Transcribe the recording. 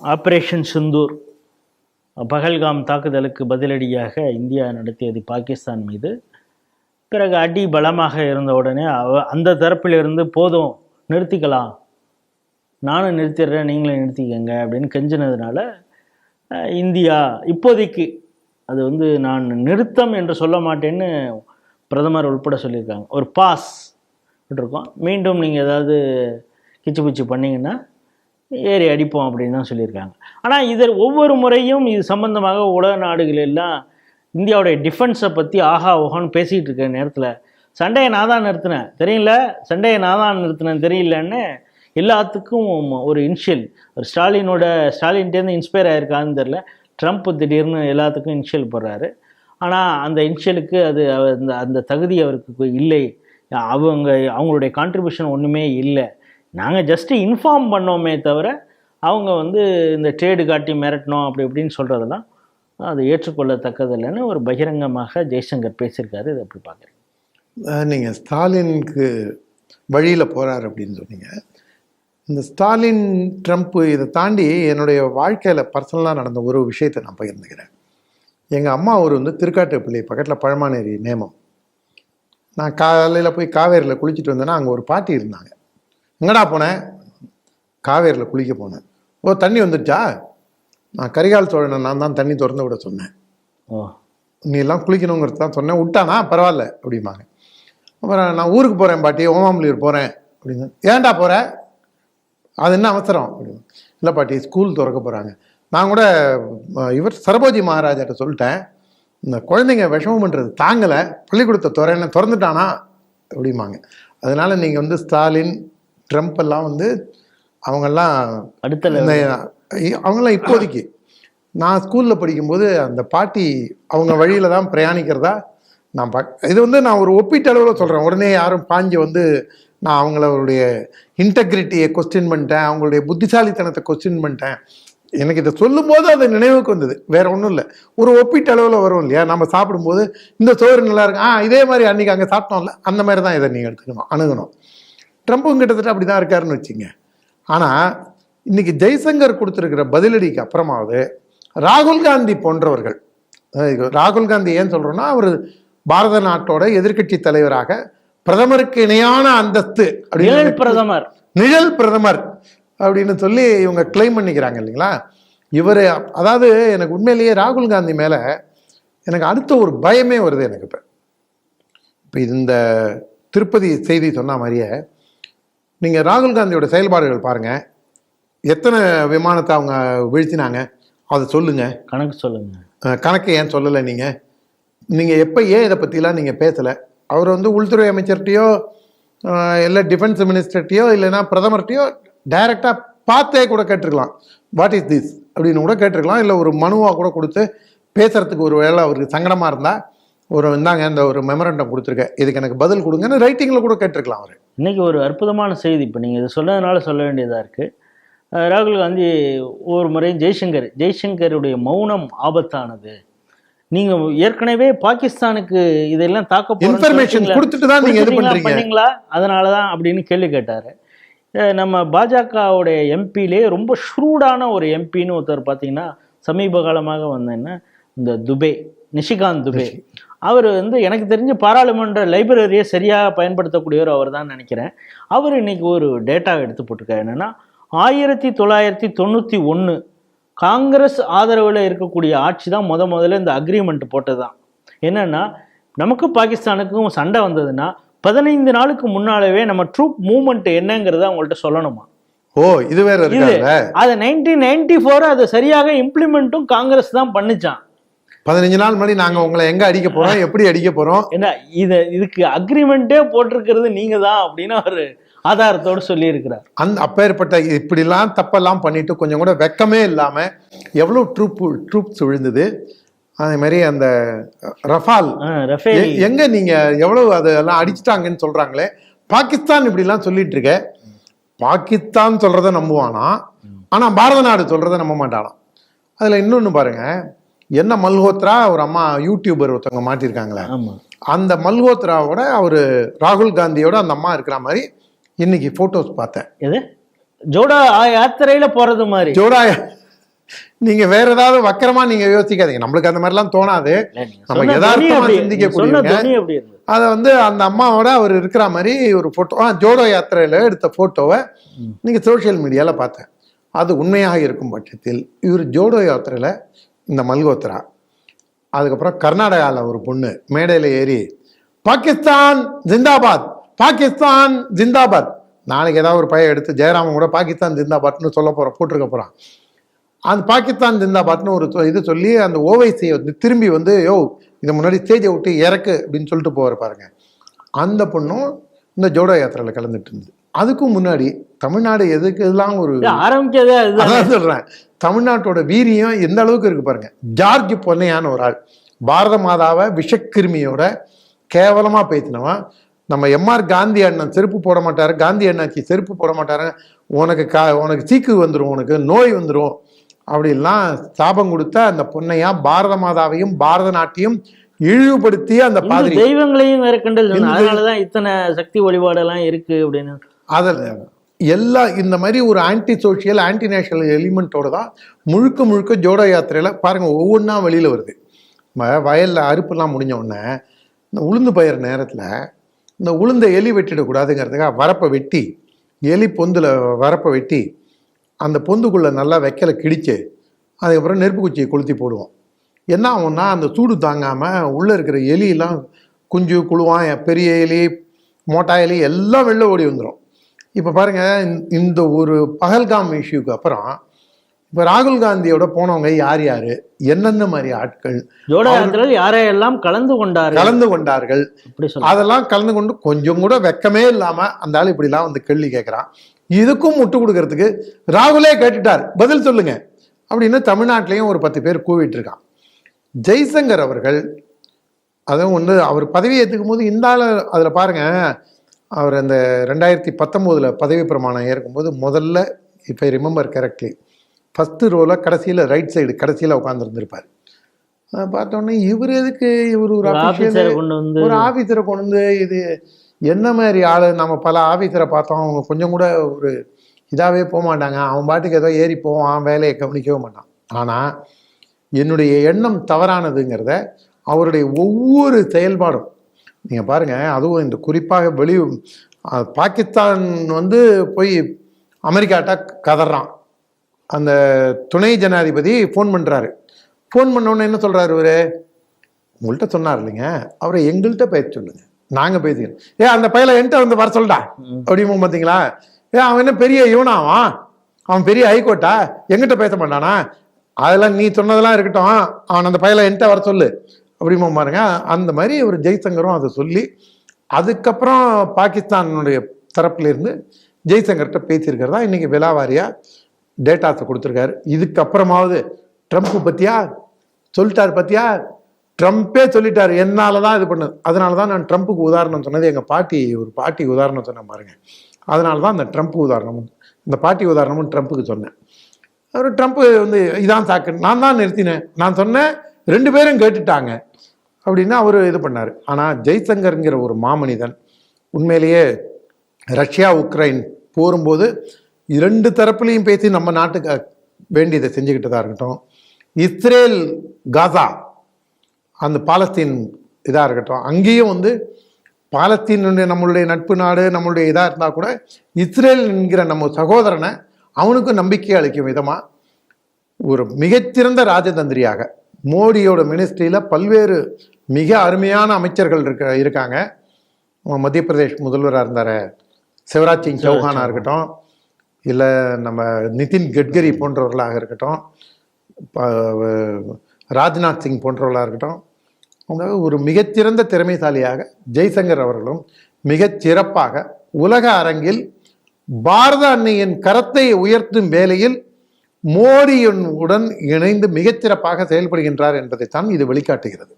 Operation Sindoor Pahalgam தாக்குதலுக்கு பதிலடியாக India நடத்தியது பாகிஸ்தான் மீது. பிறகு அடி பலமாக இருந்த உடனே அவ அந்த தரப்பிலிருந்து போதும் நிறுத்திக்கலாம். நானும் நிறுத்திடுறேன் நீங்களும் நிறுத்திக்கங்க அப்படின்னு கெஞ்சினதுனால இந்தியா இப்போதைக்கு அது வந்து நான் நிறுத்தம் என்று சொல்ல மாட்டேன்னு பிரதமர் உள்பட சொல்லியிருக்காங்க. ஒரு பாஸ் விட்டுருக்கோம். மீண்டும் நீங்கள் ஏதாவது கிச்சு பிச்சு பண்ணிங்கன்னா ஏறி அடிப்போம் அப்படின்னு தான் சொல்லியிருக்காங்க. ஆனால் இதில் ஒவ்வொரு முறையும் இது சம்பந்தமாக உலக நாடுகள் எல்லாம் இந்தியாவுடைய டிஃபென்ஸை பற்றி ஆஹா ஓஹான்னு பேசிகிட்டு இருக்கிற நேரத்தில் சண்டையை நான் தான் நிறுத்தினேன். தெரியல சண்டையை நான் தான் நிறுத்தினேன். தெரியலன்னு எல்லாத்துக்கும் ஒரு இன்ஷியல் ஒரு ஸ்டாலினோட ஸ்டாலின்ட்டேருந்து இன்ஸ்பயர் ஆயிருக்கான்னு தெரில ட்ரம்ப் திடீர்னு எல்லாத்துக்கும் இன்ஷியல் போடுறாரு. ஆனால் அந்த இன்ஷியலுக்கு அது அந்த அந்த தகுதி அவருக்கு இல்லை. அவங்க அவங்களுடைய கான்ட்ரிபியூஷன் ஒன்றுமே இல்லை. நாங்கள் ஜஸ்ட்டு இன்ஃபார்ம் பண்ணோமே தவிர அவங்க வந்து இந்த ட்ரேடு காட்டி மிரட்டணும் அப்படி இப்படின்னு சொல்கிறதெல்லாம் அது ஏற்றுக்கொள்ளத்தக்கதில்லைன்னு ஒரு பகிரங்கமாக ஜெய்சங்கர் பேசியிருக்காரு. இதை அப்படி பார்க்குறேன் நீங்கள் ஸ்டாலினுக்கு வழியில் போகிறார் அப்படின்னு சொன்னீங்க. இந்த ஸ்டாலின் ட்ரம்ப்பு இதை தாண்டி என்னுடைய வாழ்க்கையில் பர்சனலாக நடந்த ஒரு விஷயத்தை நான் பகிர்ந்துக்கிறேன். எங்கள் அம்மா ஊர் வந்து திருக்காட்டுப்பள்ளி பக்கத்தில் பழமானேரி நேமம். நான் காலையில் போய் காவேரியில் குளிச்சுட்டு வந்தேன்னா அங்கே ஒரு பாட்டி இருந்தாங்க. எங்கடா போனேன் காவேரியில் குளிக்க போனேன். ஓ தண்ணி வந்துடுச்சா நான் கரிகால் சோழனை நான் தான் தண்ணி திறந்து விட சொன்னேன். ஓ. நீ எல்லாம் குளிக்கணுங்கிறது தான் சொன்னேன். விட்டானா? பரவாயில்ல அப்படிம்பாங்க. அப்புறம் நான் ஊருக்கு போகிறேன் பாட்டி ஓமாம்புலியூர் போகிறேன் அப்படின்னு ஏன்டா போகிற அது என்ன அவசரம்? அப்படின்னு இல்லை பாட்டி ஸ்கூல் திறக்க போகிறாங்க நான் கூட இவர் சரபோஜி மகாராஜாட்ட சொல்லிட்டேன். இந்த குழந்தைங்க விஷமம் பண்ணுறது தாங்கலை பள்ளிக்கூடத்தை திறன்னு திறந்துட்டானா? அப்படிம்பாங்க. அதனால நீங்கள் வந்து ஸ்டாலின் ட்ரம்ப் எல்லாம் வந்து அவங்கெல்லாம் அடுத்த அவங்களாம் இப்போதைக்கு. நான் ஸ்கூலில் படிக்கும்போது அந்த பாட்டி அவங்க வழியில தான் பிரயாணிக்கிறதா நான் பாக் இது வந்து நான் ஒரு ஒப்பீட்டளவில் சொல்கிறேன் உடனே யாரும் பாஞ்சு வந்து நான் அவங்களுடைய இன்டெகிரிட்டியை கொஸ்டின் பண்ணிட்டேன். அவங்களுடைய புத்திசாலித்தனத்தை கொஸ்டின் பண்ணிட்டேன். எனக்கு இதை சொல்லும்போது அது நினைவுக்கு வந்தது. வேற ஒன்றும் இல்லை. ஒரு ஒப்பீட்டளவில் வரும் இல்லையா? நம்ம சாப்பிடும்போது இந்த சோறு நல்லா இருக்கு. ஆ இதே மாதிரி அன்னைக்கு அங்கே சாப்பிட்டோம்ல. அந்த மாதிரி தான் இதை நீங்கள் எடுத்துக்கணும் அணுகணும். ட்ரம்ப்பும் கிட்டத்தட்ட அப்படி தான் இருக்காருன்னு வச்சுங்க. ஆனால் இன்னைக்கு ஜெய்சங்கர் கொடுத்துருக்கிற பதிலடிக்கு அப்புறமாவது ராகுல் காந்தி போன்றவர்கள் ராகுல் காந்தி ஏன் சொல்றோம்னா அவர் பாரத நாட்டோட எதிர்க்கட்சி தலைவராக பிரதமருக்கு இணையான அந்தஸ்து அப்படின்னு நிழல் பிரதமர். நிழல் பிரதமர் அப்படின்னு சொல்லி இவங்க கிளைம் பண்ணிக்கிறாங்க இல்லைங்களா? இவர் அதாவது எனக்கு உண்மையிலேயே ராகுல் காந்தி மேலே எனக்கு அடுத்த ஒரு பயமே வருது எனக்கு இப்போ. இப்போ இந்த திருப்பதி செய்தி சொன்ன மாதிரியே நீங்கள் ராகுல் காந்தியோட செயல்பாடுகள் பாருங்கள் எத்தனை விமானத்தை அவங்க வீழ்த்தினாங்க? அதை சொல்லுங்கள் கணக்கு சொல்லுங்க. அஹ் கணக்கு ஏன் சொல்லலை நீங்கள் நீங்கள் எப்போ ஏன் இதை பற்றிலாம் நீங்கள் பேசலை? அவர் வந்து உள்துறை அமைச்சர்கிட்டயோ இல்லை டிஃபென்ஸ் மினிஸ்டர்கிட்டயோ இல்லைன்னா பிரதமர்கிட்டயோ டைரெக்டாக பார்த்தே கூட கேட்டிருக்கலாம். வாட் இஸ் திஸ் அப்படின்னு கூட கேட்டிருக்கலாம். இல்லை ஒரு மனுவாக கூட கொடுத்து பேசுறதுக்கு ஒரு வேளை அவருக்கு சங்கடமாக இருந்தால் ஒரு இந்தாங்க இந்த ஒரு மெமரண்டம் கொடுத்துருக்கேன் இதுக்கு எனக்கு பதில் கொடுங்கன்னு ரைட்டிங்கில் கூட கேட்டிருக்கலாம் அவர். இன்னைக்கு ஒரு அற்புதமான செய்தி. இப்போ நீங்கள் இதை சொன்னதுனால சொல்ல வேண்டியதாக இருக்குது ராகுல் காந்தி ஒவ்வொரு முறையும் ஜெய்சங்கர் ஜெய்சங்கருடைய மௌனம் ஆபத்தானது. நீங்கள் ஏற்கனவே பாகிஸ்தானுக்கு இதெல்லாம் தாக்க இன்ஃபர்மேஷன்? கொடுத்துட்டு தான் நீங்கள் இது பண்ணுறீங்க பண்ணீங்களா? அதனால தான் அப்படின்னு கேள்வி கேட்டார். நம்ம பாஜகவுடைய எம்பிலே ரொம்ப ஷ்ரூடான ஒரு எம்பின்னு ஒருத்தர் பார்த்தீங்கன்னா சமீப காலமாக வந்தேன்னா இந்த துபே நிஷிகாந்த் துபே. அவர் வந்து எனக்கு தெரிஞ்ச பாராளுமன்ற லைப்ரரியை சரியாக பயன்படுத்தக்கூடியவர் அவர் தான் நினைக்கிறேன். அவர் இன்னைக்கு ஒரு டேட்டா எடுத்து போட்டிருக்காரு. என்னன்னா ஆயிரத்தி தொள்ளாயிரத்தி தொண்ணூற்றி ஒன்று காங்கிரஸ் ஆதரவில் இருக்கக்கூடிய ஆட்சி தான் முத முதல்ல இந்த அக்ரிமெண்ட் போட்டது தான் என்னன்னா நமக்கும் பாகிஸ்தானுக்கும் சண்டை வந்ததுன்னா பதினைந்து நாளுக்கு முன்னாலவே நம்ம ட்ரூப் மூவ்மெண்ட் என்னங்கிறத அவங்கள்ட்ட சொல்லணுமா? ஓ இது வேற அதை நைன்டீன் நைன்டி ஃபோர் அதை சரியாக இம்ப்ளிமெண்ட்டும் காங்கிரஸ் தான் பண்ணுச்சான் பதினஞ்சு நாள் முன்னாடி நாங்கள் உங்களை எங்கே அடிக்க போகிறோம் எப்படி அடிக்க போகிறோம் என்ன இத இதுக்கு அக்ரிமெண்ட்டே போட்டிருக்கிறது நீங்க தான் அப்படின்னு அவர் ஆதாரத்தோடு சொல்லியிருக்கிறார். அந்த அப்பேற்பட்ட இப்படிலாம் தப்பெல்லாம் பண்ணிட்டு கொஞ்சம் கூட வெக்கமே இல்லாமல் எவ்வளோ ட்ரூப் ட்ரூப்ஸ் விழுந்தது? அதே மாதிரி அந்த ரஃபால் எங்க நீங்க எவ்வளவு அதெல்லாம் அடிச்சிட்டாங்கன்னு சொல்றாங்களே? பாகிஸ்தான் இப்படிலாம் சொல்லிட்டு இருக்க. பாகிஸ்தான் சொல்றத நம்புவானா? ஆனா பாரத நாடு சொல்றத நம்ப மாட்டானா அதுல இன்னொன்னு பாருங்க. என்ன மல்ஹோத்ரா? ஒரு அம்மா யூடியூபர் ஒருத்தவங்க மாட்டியிருக்காங்களே அந்த மல்ஹோத்ராவோட அவரு ராகுல் காந்தியோட அந்த அம்மா இருக்கிற மாதிரி இன்னைக்கு போட்டோஸ் பார்த்தேன். எது? ஜோடா யாத்திரையில போறது மாதிரி. ஜோடா நீங்க வேற ஏதாவது வக்கரமா நீங்க யோசிக்காதீங்க. நம்மளுக்கு அந்த மாதிரிலாம் தோணாது. நம்ம யதார்த்தமா இருந்தது அதை வந்து அந்த அம்மாவோட அவர் இருக்கிற மாதிரி ஒரு போட்டோ ஜோடோ யாத்திரையில எடுத்த போட்டோவை. நீங்க சோஷியல் மீடியால பார்த்தேன். அது உண்மையாக இருக்கும் பட்சத்தில் இவர் ஜோடோ யாத்திரையில இந்த மல்கோத்ரா. அதுக்கப்புறம் கர்நாடகாவில் ஒரு பொண்ணு மேடையில் ஏறி பாகிஸ்தான் ஜிந்தாபாத் பாகிஸ்தான் ஜிந்தாபாத். நாளைக்கு ஏதாவது ஒரு பையன் எடுத்து ஜெயராமன் கூட பாகிஸ்தான் ஜிந்தாபாத்னு சொல்ல போகிறோம் போட்டிருக்க போகிறான் அந்த பாகிஸ்தான் ஜிந்தாபாத்னு ஒரு இது சொல்லி அந்த ஓவைசியை வந்து திரும்பி வந்து யோ இதை முன்னாடி ஸ்டேஜை விட்டு இறக்கு அப்படின்னு சொல்லிட்டு போவார் பாருங்க. அந்த பொண்ணும் இந்த ஜோடோ யாத்திரையில் கலந்துட்டு இருந்தது. அதுக்கும் முன்னாடி தமிழ்நாடு எதுக்கு எல்லாம் ஒரு அதுதான். அதான் சொல்றேன். தமிழ்நாட்டோட வீரியம் எந்த அளவுக்கு இருக்கு பாருங்க. ஜார்ஜ் பொன்னையான ஒரு ஆள். பாரத மாதாவை விஷக்கிருமியோட கேவலமா பேசினவன். நம்ம எம்ஆர் காந்தி அண்ணன் செருப்பு போட மாட்டாரு. காந்தி அண்ணாச்சி செருப்பு போட மாட்டாரு. உனக்கு கா உனக்கு சீக்கு வந்துடும் உனக்கு நோய் வந்துடும் அப்படிலாம் சாபம் கொடுத்த அந்த பொன்னையா பாரத மாதாவையும் பாரத நாட்டையும் இழிவுபடுத்தி அந்த பாதிரி. தெய்வங்களையும் வேற கண்டல் அதனாலதான் இத்தனை சக்தி வழிபாடெல்லாம் இருக்கு அப்படின்னு. அதில் எல்லா இந்த மாதிரி ஒரு ஆன்டி சோஷியல் ஆன்டி நேஷனல் எலிமெண்ட்டோட தான் முழுக்க முழுக்க ஜோட யாத்திரையில் பாருங்கள் ஒவ்வொன்றா வெளியில் வருது. வயலில் அறுப்புலாம் முடிஞ்ச உடனே இந்த உளுந்து பயிர் நேரத்தில் இந்த உளுந்தை எலி வெட்டிடக்கூடாதுங்கிறதுக்காக வரப்பை வெட்டி எலி பொந்தில் வரப்பை வெட்டி அந்த பொந்துக்குள்ளே நல்லா வைக்கல கிடிச்சு அதுக்கப்புறம் நெருப்பு குச்சியை கொளுத்தி போடுவோம். என்ன ஆகும்னா அந்த சூடு தாங்காமல் உள்ளே இருக்கிற எலியெல்லாம் குஞ்சு குழுவான் பெரிய எலி மோட்டா எலி எல்லாம் வெளில ஓடி வந்துடும் இப்போ பாருங்க இந்த- ஒரு பகல்காம் இஷ்யூக்கு அப்புறம் இப்போ ராகுல் காந்தியோட போனவங்க யார் யார்? என்னென்ன மாதிரி ஆட்கள்? ஜோட யாத்திரையில் யாரையெல்லாம் கலந்து கொண்டார்கள்? கலந்து கொண்டார்கள். அதெல்லாம் கலந்து கொண்டு கொஞ்சம் கூட வெக்கமே இல்லாம அந்த ஆள் இப்படிலாம் வந்து கேள்வி கேட்குறான். இதுக்கும் முட்டு கொடுக்கறதுக்கு ராகுலே கேட்டுட்டார். பதில் சொல்லுங்க. அப்படின்னு தமிழ்நாட்டிலையும் ஒரு பத்து பேர் கூவிட்டு இருக்கான். ஜெய்சங்கர் அவர்கள் அதுவும் வந்து அவர் பதவி ஏற்றுக்கும் போது இந்த ஆள் அதில் பாருங்க அவர் அந்த ரெண்டாயிரத்தி பத்தொம்போதில் பதவி பிரமாணம் ஏற்கும்போது முதல்ல இப்போ ரிமெம்பர் கரெக்ட்லி ஃபஸ்ட்டு ரோவில் கடைசியில் ரைட் சைடு கடைசியில் உட்காந்துருந்துருப்பார் பார்த்தோன்னே இவர் எதுக்கு இவர் ஒரு ஒரு ஆபீசரை கொண்டு வந்து ஒரு ஆபீசரை கொண்டு வந்து இது என்ன மாதிரி ஆளு? நம்ம பல ஆபீசரை பார்த்தோம். அவங்க கொஞ்சம் கூட ஒரு இதாகவே போக மாட்டாங்க. அவன் பாட்டுக்கு ஏதோ ஏறி போவான். வேலையை கவனிக்கவே மாட்டான். ஆனால் என்னுடைய எண்ணம் தவறானதுங்கிறத அவருடைய ஒவ்வொரு செயல்பாடும் நீங்கள் பாருங்கள் அதுவும் இந்த குறிப்பாக வெளி பாகிஸ்தான் வந்து போய் அமெரிக்காட்ட கதறான். அந்த துணை ஜனாதிபதி ஃபோன் பண்ணுறாரு ஃபோன் உடனே என்ன சொல்கிறாரு இவர்? உங்கள்கிட்ட சொன்னார் இல்லைங்க. அவரை எங்கள்கிட்ட பேச சொல்லுங்க. நாங்கள் பேசிக்கிறோம். ஏ அந்த பையலை என்கிட்ட வந்து வர சொல்லிட்டா ம். அப்படிமோ பார்த்தீங்களா ஏ அவன் என்ன பெரிய இவனாவான் அவன்? பெரிய ஹைகோர்ட்டா எங்கிட்ட பேச மாட்டானா? அதெல்லாம் நீ சொன்னதெல்லாம் இருக்கட்டும். அவன் அந்த பையலை என்கிட்ட வர சொல்லு. அப்படிமா பாருங்க. அந்த மாதிரி ஒரு ஜெய்சங்கரும் அதை சொல்லி அதுக்கப்புறம் பாகிஸ்தானுடைய தரப்புலேருந்து ஜெய்சங்கர்கிட்ட பேசியிருக்கிறதா? இன்றைக்கி விலாவாரியாக டேட்டாஸை கொடுத்துருக்காரு. இதுக்கப்புறமாவது ட்ரம்ப்பு பற்றியா சொல்லிட்டார் பத்தியா? ட்ரம்ப்பே சொல்லிட்டார். என்னால் தான் இது பண்ணது அதனால தான் நான் ட்ரம்ப்புக்கு உதாரணம் சொன்னது. எங்கள் பாட்டி ஒரு பாட்டி உதாரணம் சொன்னேன் பாருங்க. அதனால தான் அந்த ட்ரம்ப் உதாரணமும் இந்த பாட்டி உதாரணமும் ட்ரம்ப்புக்கு சொன்னேன். அவர் ட்ரம்ப்பு வந்து இதான் சாக்கு. நான் தான் நிறுத்தினேன். நான் சொன்னேன் ரெண்டு பேரும் கேட்டுட்டாங்க. அப்படின்னு அவர் இது பண்ணார். ஆனால் ஜெய்சங்கர்ங்கிற ஒரு மாமனிதன் உண்மையிலேயே ரஷ்யா உக்ரைன் போரும்போது இரண்டு தரப்புலையும் பேசி நம்ம நாட்டுக்கு வேண்டியதை செஞ்சுக்கிட்டதாக இருக்கட்டும். இஸ்ரேல் காசா அந்த பாலஸ்தீன் இதாக இருக்கட்டும். அங்கேயும் வந்து பாலஸ்தீனுடைய நம்மளுடைய நட்பு நாடு நம்மளுடைய இதாக இருந்தால் கூட இஸ்ரேல் என்கிற நம்ம சகோதரனை அவனுக்கும் நம்பிக்கை அளிக்கும் விதமாக ஒரு மிகச்சிறந்த ராஜதந்திரியாக மோடியோட மினிஸ்ட்ரியில் பல்வேறு மிக அருமையான அமைச்சர்கள் இருக்க இருக்காங்க. மத்திய பிரதேஷ் முதல்வராக இருந்தார். சிவராஜ் சிங் சௌஹானாக இருக்கட்டும். இல்லை நம்ம நிதின் கட்கரி போன்றவர்களாக இருக்கட்டும். ராஜ்நாத் சிங் போன்றவர்களாக இருக்கட்டும். அவங்க ஒரு மிகச்சிறந்த திறமைசாலியாக ஜெய்சங்கர் அவர்களும் மிகச் சிறப்பாக உலக அரங்கில் பாரத அன்னையின் கரத்தை உயர்த்தும் வேளையில் மோடியுடன் இணைந்து மிகச்சிறப்பாக செயல்படுகின்றார் என்பதைத்தான் இது வெளிக்காட்டுகிறது.